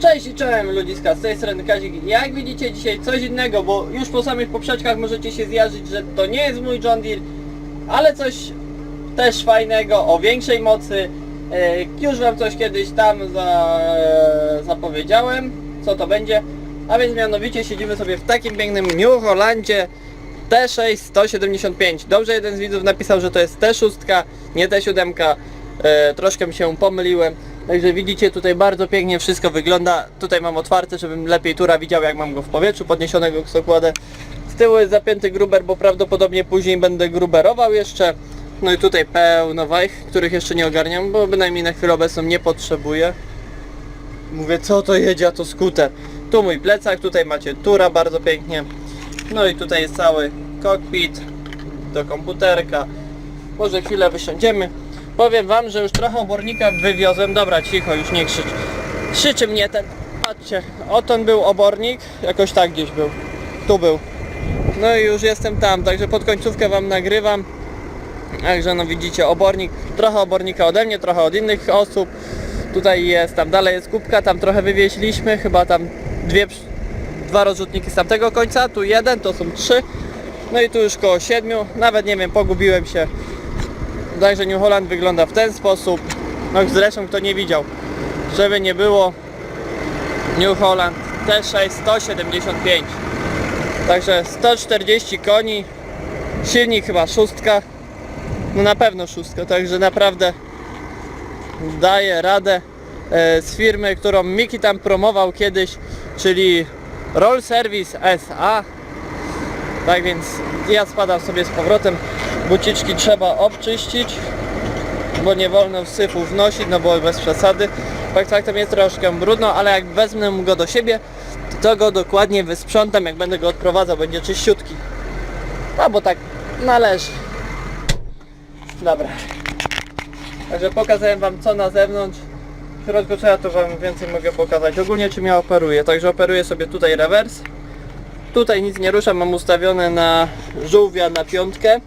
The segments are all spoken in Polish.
Cześć i czołem ludziska, z tej strony Kazik. Jak widzicie dzisiaj coś innego, bo już po samych poprzeczkach możecie się zjarzyć, że to nie jest mój John Deere, ale coś też fajnego, o większej mocy. E, Już wam coś kiedyś tam za, zapowiedziałem, co to będzie. A więc mianowicie siedzimy sobie w takim pięknym New Hollandzie T6 175. Dobrze jeden z widzów napisał, że to jest T6, nie T7. E, troszkę się pomyliłem. Także widzicie tutaj bardzo pięknie wszystko wygląda. Tutaj mam otwarte, żebym lepiej tura widział jak mam go w powietrzu podniesionego co kładę. Z tyłu jest zapięty gruber, bo prawdopodobnie później będę gruberował jeszcze. No i tutaj pełno wajch, których jeszcze nie ogarniam, bo bynajmniej na chwilę obecną nie potrzebuję. Mówię, co to jedzie, a to skuter. Tu mój plecak, tutaj macie tura bardzo pięknie. No i tutaj jest cały kokpit do komputerka. Może chwilę wysiądziemy. Powiem wam, że już trochę obornika wywiozłem. Dobra, cicho, już nie krzycz. Krzyczy mnie ten. Patrzcie, oton był obornik, jakoś tak gdzieś był. Tu był. No i już jestem tam, także pod końcówkę wam nagrywam. Także no widzicie, obornik, trochę obornika ode mnie, trochę od innych osób. Tutaj jest, tam dalej jest kubka, tam trochę wywieźliśmy, chyba tam dwie, dwa rozrzutniki z tamtego końca, tu jeden, to są trzy. No i tu już koło siedmiu, nawet nie wiem, pogubiłem się. Także New Holland wygląda w ten sposób. No zresztą kto nie widział, żeby nie było New Holland T6 175. Także 140 koni, silnik chyba szóstka, no na pewno szóstka, także naprawdę daje radę e, z firmy, którą Miki tam promował kiedyś, czyli Roll Service SA. Tak więc ja spadam sobie z powrotem. Buciczki trzeba obczyścić, bo nie wolno syfu wnosić, no bo bez przesady. Fakt faktem jest troszkę brudno, ale jak wezmę go do siebie, to go dokładnie wysprzątam, jak będę go odprowadzał, będzie czyściutki. No bo tak należy. Dobra. Także pokazałem wam co na zewnątrz. W środku ja to wam więcej mogę pokazać. Ogólnie czym ja operuję. Także operuję sobie tutaj rewers. Tutaj nic nie ruszam, mam ustawione na żółwia na piątkę.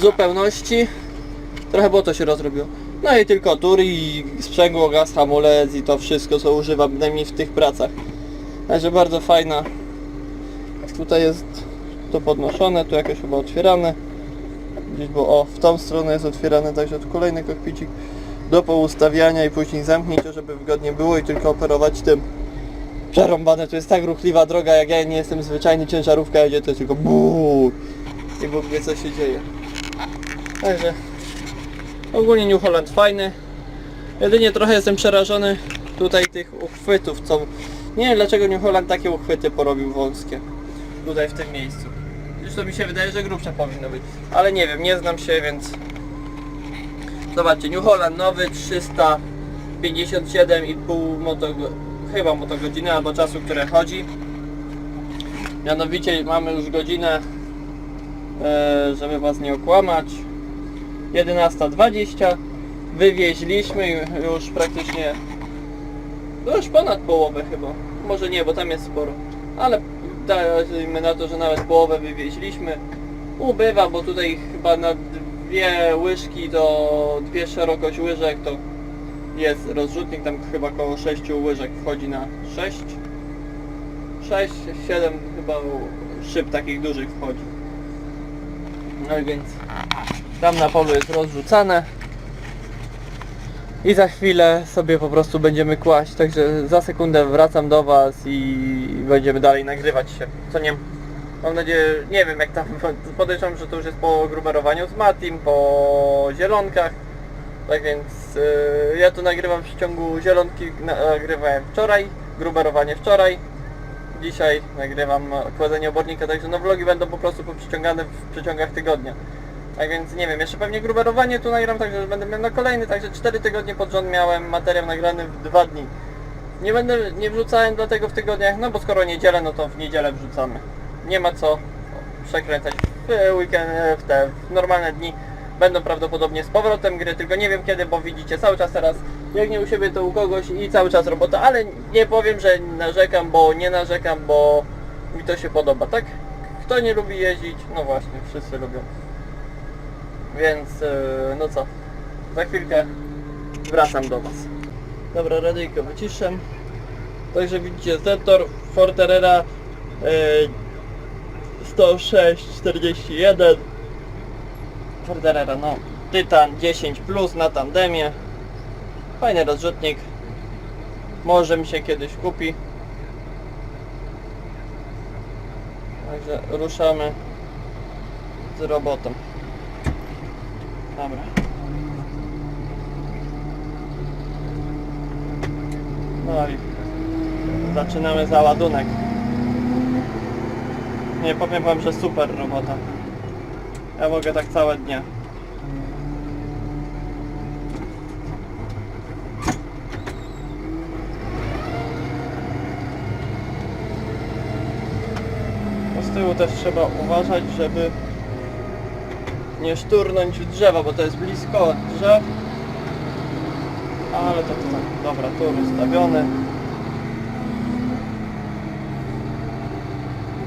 Zupełności. Trochę było to się rozrobiło. No i tylko tury i sprzęgło, gaz, hamulec i to wszystko co używam, bynajmniej w tych pracach. Także bardzo fajna. Tutaj jest to podnoszone, tu jakieś chyba otwierane. Gdzieś bo o, w tą stronę jest otwierane, także tu kolejny kokpicik do poustawiania i później zamknięcie, żeby wygodnie było i tylko operować tym. Przerąbane, to jest tak ruchliwa droga, jak ja nie jestem zwyczajny, ciężarówka jedzie, to tylko buuu i w ogóle co się dzieje. Także ogólnie New Holland fajny. Jedynie trochę jestem przerażony tutaj tych uchwytów, co... Nie wiem dlaczego New Holland takie uchwyty porobił wąskie. Tutaj w tym miejscu. Zresztą mi się wydaje, że grubsze powinno być. Ale nie wiem, nie znam się, więc... Zobaczcie, New Holland nowy 357,5 moto... chyba motogodziny albo czasu, które chodzi. Mianowicie mamy już godzinę, e, żeby was nie okłamać, 11.20. Wywieźliśmy ju- już praktycznie no już ponad połowę chyba. Może nie, bo tam jest sporo. Ale dajmy na to, że nawet połowę wywieźliśmy. Ubywa, bo tutaj chyba na dwie łyżki to dwie szerokość łyżek to jest rozrzutnik, tam chyba około 6 łyżek wchodzi na 6 6, 7 chyba szyb takich dużych wchodzi. No i więc tam na polu jest rozrzucane i za chwilę sobie po prostu będziemy kłaść, także za sekundę wracam do Was i będziemy dalej nagrywać się. Co nie mam nadzieję, nie wiem jak tam, podejrzewam, że to już jest po gruberowaniu z Matim, po zielonkach. Tak więc yy, ja tu nagrywam w przeciągu zielonki, nagrywałem wczoraj, gruberowanie wczoraj. Dzisiaj nagrywam kładzenie obornika, także no vlogi będą po prostu poprzeciągane w przeciągach tygodnia. Tak więc nie wiem, jeszcze pewnie gruberowanie tu nagram, także będę miał na kolejny, także 4 tygodnie pod rząd miałem materiał nagrany w 2 dni. Nie będę, nie wrzucałem dlatego w tygodniach, no bo skoro niedzielę, no to w niedzielę wrzucamy. Nie ma co przekręcać w weekend, w te w normalne dni. Będą prawdopodobnie z powrotem gry, tylko nie wiem kiedy, bo widzicie cały czas teraz, jak nie u siebie to u kogoś i cały czas robota, ale nie powiem, że narzekam, bo nie narzekam, bo mi to się podoba, tak? Kto nie lubi jeździć? No właśnie, wszyscy lubią. Więc yy, no co, za chwilkę wracam do Was. Dobra, radyjko wyciszę. Także widzicie, Zetor Forterera e, 10641 Forterera, no. Tytan 10 plus na tandemie. Fajny rozrzutnik. Może mi się kiedyś kupi. Także ruszamy z robotą Dobra No i zaczynamy załadunek. Nie powiem wam, że super robota. Ja mogę tak całe dnie. No z tyłu też trzeba uważać, żeby nie szturnąć drzewa, bo to jest blisko od drzew. Ale to, tak, dobra, tu ustawiony.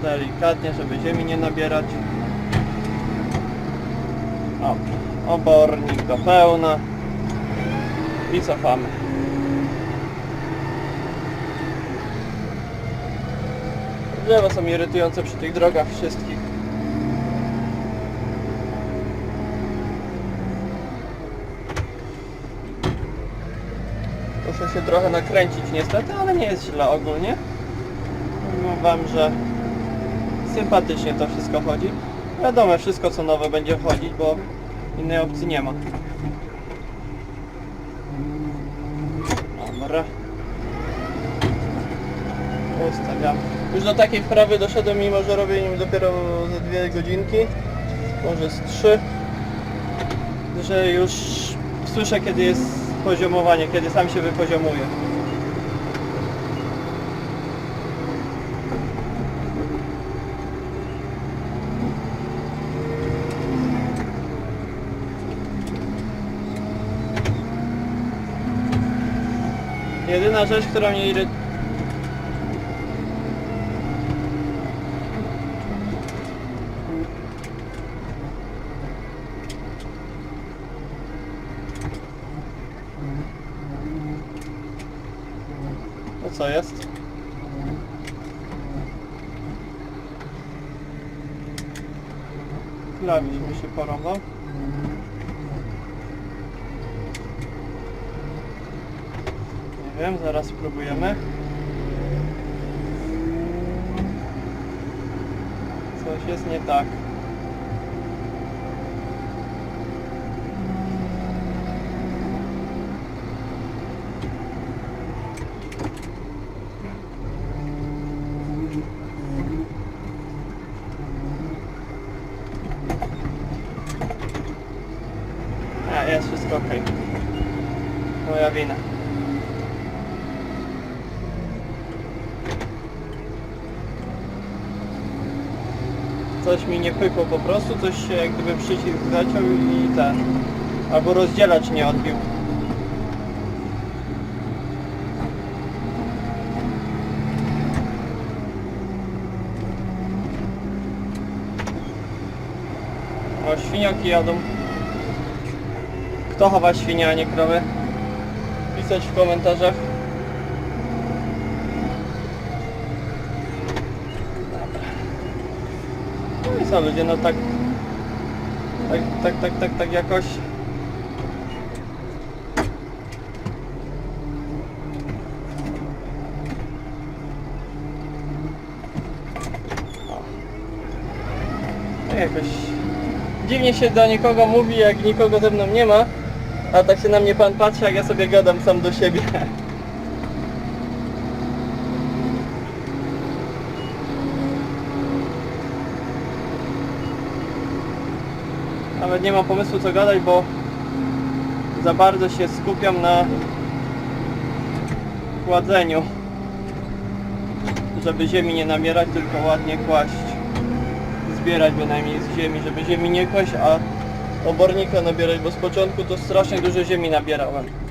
Delikatnie, żeby ziemi nie nabierać. O, obornik do pełna. I cofamy. Drzewa są irytujące przy tych drogach wszystkich. Muszę się trochę nakręcić niestety, ale nie jest źle ogólnie. Mówię wam, że sympatycznie to wszystko chodzi. Wiadomo, wszystko co nowe będzie wchodzić, bo innej opcji nie ma. Dobra. Ustawiam. Już do takiej wprawy doszedłem, mimo że robię nim dopiero ze dwie godzinki, może z trzy, że już słyszę kiedy jest poziomowanie, kiedy sam się wypoziomuje. Jedyna rzecz, która mnie irytuje No co jest? Klawisz mi się porąbał. Nie wiem, zaraz spróbujemy. Coś jest nie tak. A, jest wszystko ok. Moja wina. Coś mi nie pykło po prostu, coś się jak gdyby przycisk zaciął i ten... Albo rozdzielacz nie odbił. O, świnioki jadą. Kto chowa świnie, a nie krowy? Pisać w komentarzach. No i co ludzie, no tak... Tak, tak, tak, tak, tak jakoś... O. Tak jakoś... Dziwnie się do nikogo mówi, jak nikogo ze mną nie ma. A tak się na mnie pan patrzy, jak ja sobie gadam sam do siebie. Nawet nie mam pomysłu co gadać, bo za bardzo się skupiam na kładzeniu. Żeby ziemi nie nabierać, tylko ładnie kłaść. Zbierać bynajmniej z ziemi, żeby ziemi nie kłaść, a obornika nabierać, bo z początku to strasznie dużo ziemi nabierałem.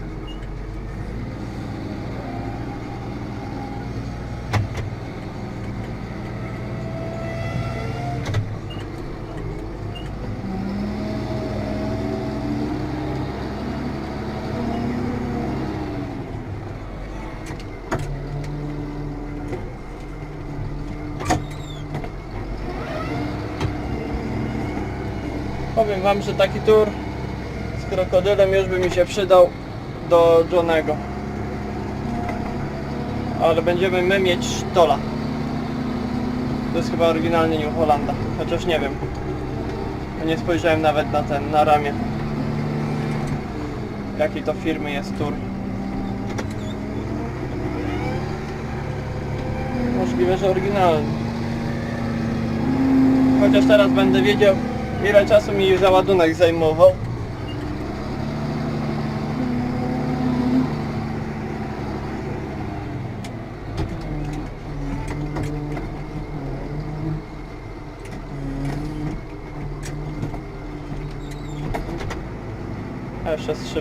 Powiem wam, że taki tur z krokodylem już by mi się przydał do Johnego. Ale będziemy my mieć sztola. To jest chyba oryginalnie New Hollanda, chociaż nie wiem. Nie spojrzałem nawet na ten, na ramię. Jakiej to firmy jest tur. Możliwe, że oryginalny. Chociaż teraz będę wiedział, ile czasu mi załadunek zajmował. A jeszcze z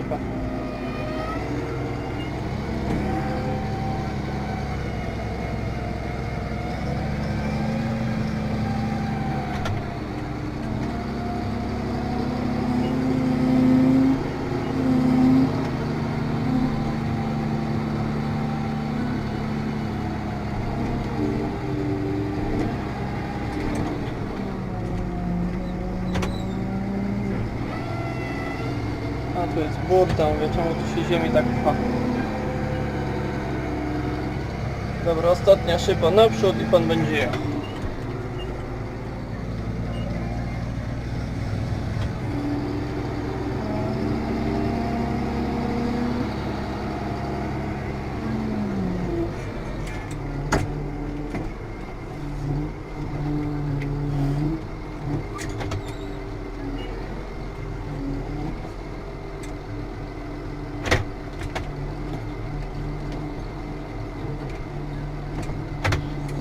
burda, mówię, czemu tu się ziemi tak pcha. Dobra, ostatnia szyba naprzód i pan będzie jechał.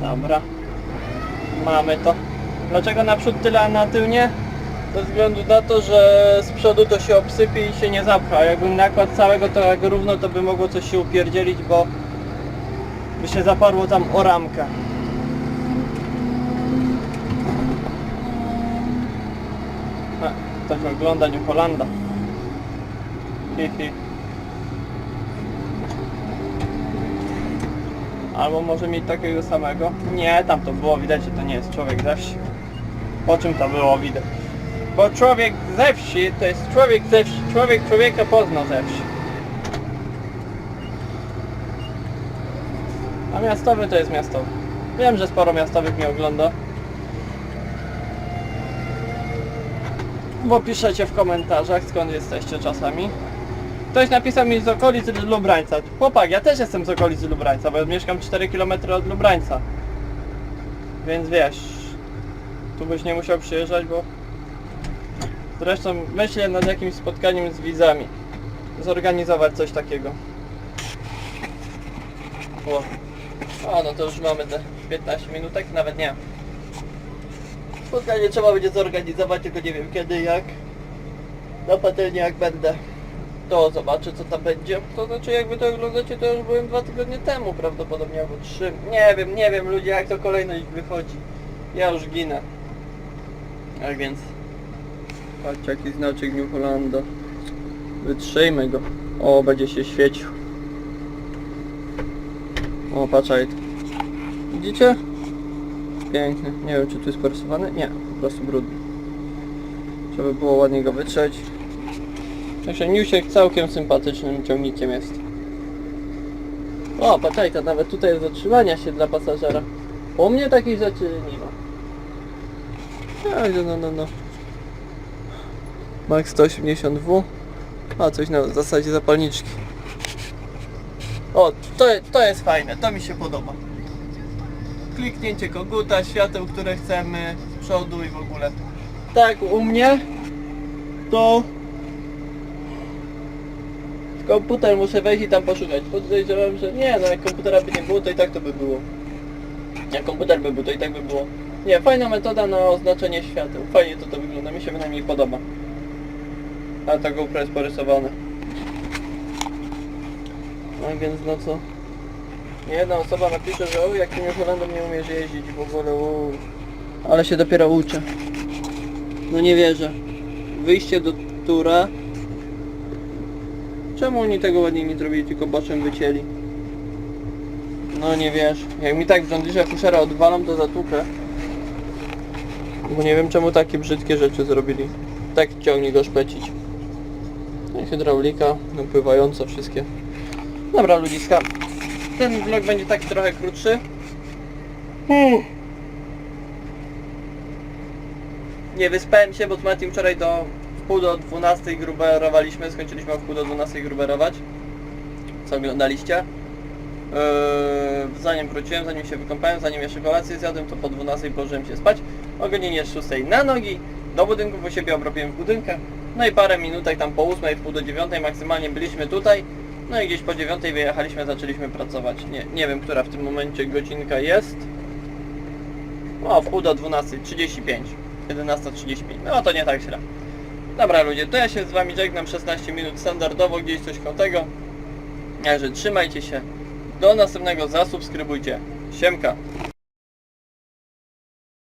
Dobra. Mamy to. Dlaczego naprzód tyle, a na tył nie? Ze względu na to, że z przodu to się obsypie i się nie zapcha. Jakbym nakładł całego to jak równo, to by mogło coś się upierdzielić, bo by się zaparło tam o ramkę. Tak wygląda New Hollanda. Hi, hi. Albo może mieć takiego samego. Nie, tam to było widać, że to nie jest człowiek ze wsi. Po czym to było widać? Bo człowiek ze wsi to jest człowiek ze wsi. Człowiek człowieka poznał ze wsi. A miastowy to jest miastowy. Wiem, że sporo miastowych mnie ogląda. Bo piszecie w komentarzach skąd jesteście czasami. Ktoś napisał mi z okolicy Lubrańca. Chłopak, ja też jestem z okolicy Lubrańca, bo ja mieszkam 4 km od Lubrańca. Więc wiesz, tu byś nie musiał przyjeżdżać, bo... Zresztą myślę nad jakimś spotkaniem z widzami. Zorganizować coś takiego. O, o no to już mamy te 15 minutek, nawet nie. Spotkanie trzeba będzie zorganizować, tylko nie wiem kiedy, jak. Na patelni jak będę to zobaczę co tam będzie. To znaczy jakby to oglądacie to już byłem dwa tygodnie temu prawdopodobnie albo trzy. Nie wiem, nie wiem ludzie jak to kolejność wychodzi. Ja już ginę. Tak więc patrzcie jaki znaczek New Hollanda. Wytrzyjmy go. O, będzie się świecił. O, patrzaj. Widzicie? Piękny. Nie wiem czy tu jest porysowany? Nie, po prostu brudny. Trzeba by było ładnie go wytrzeć. Także Niusiek całkiem sympatycznym ciągnikiem jest. O, patrzaj, to nawet tutaj jest zatrzymania się dla pasażera. U mnie takich rzeczy nie ma. No, no, no, no. Max 180W. A, coś na zasadzie zapalniczki. O, to, to jest fajne, to mi się podoba. Kliknięcie koguta, świateł, które chcemy, z przodu i w ogóle. Tak, u mnie to komputer muszę wejść i tam poszukać. Podejrzewam, że nie, no jak komputera by nie było, to i tak to by było. Jak komputer by był, to i tak by było. Nie, fajna metoda na oznaczenie świateł. Fajnie to to wygląda, mi się bynajmniej podoba. A ta GoPro jest porysowane. No więc no co? Jedna osoba napisze, że o, jak ty New Hollandem nie umiesz jeździć w ogóle, u. Ale się dopiero uczę. No nie wierzę. Wyjście do tura. Czemu oni tego ładnie nie zrobili, tylko boczem wycięli? No nie wiesz. Jak mi tak w John Deere Fushera odwalam, to zatłukę. Bo nie wiem czemu takie brzydkie rzeczy zrobili. tak ciągnik go szpecić. No i hydraulika, napływająca wszystkie. Dobra ludziska, ten vlog będzie taki trochę krótszy. Hmm. Nie wyspałem się, bo z Matim wczoraj do wpół do 12 gruberowaliśmy, skończyliśmy o wpół do 12 gruberować. Co oglądaliście. Yy, zanim wróciłem, zanim się wykąpałem, zanim jeszcze kolację zjadłem, to po 12 położyłem się spać. O godzinie 6 na nogi, do budynku, bo siebie obrobiłem w. No i parę minutek tam po 8, wpół do 9 maksymalnie byliśmy tutaj. No i gdzieś po 9 wyjechaliśmy, zaczęliśmy pracować. Nie, nie wiem, która w tym momencie godzinka jest. O, wpół do 12.35. 11.35. No to nie tak źle. Dobra ludzie, to ja się z wami żegnam 16 minut standardowo, gdzieś coś koło tego. Także trzymajcie się. Do następnego, zasubskrybujcie. Siemka.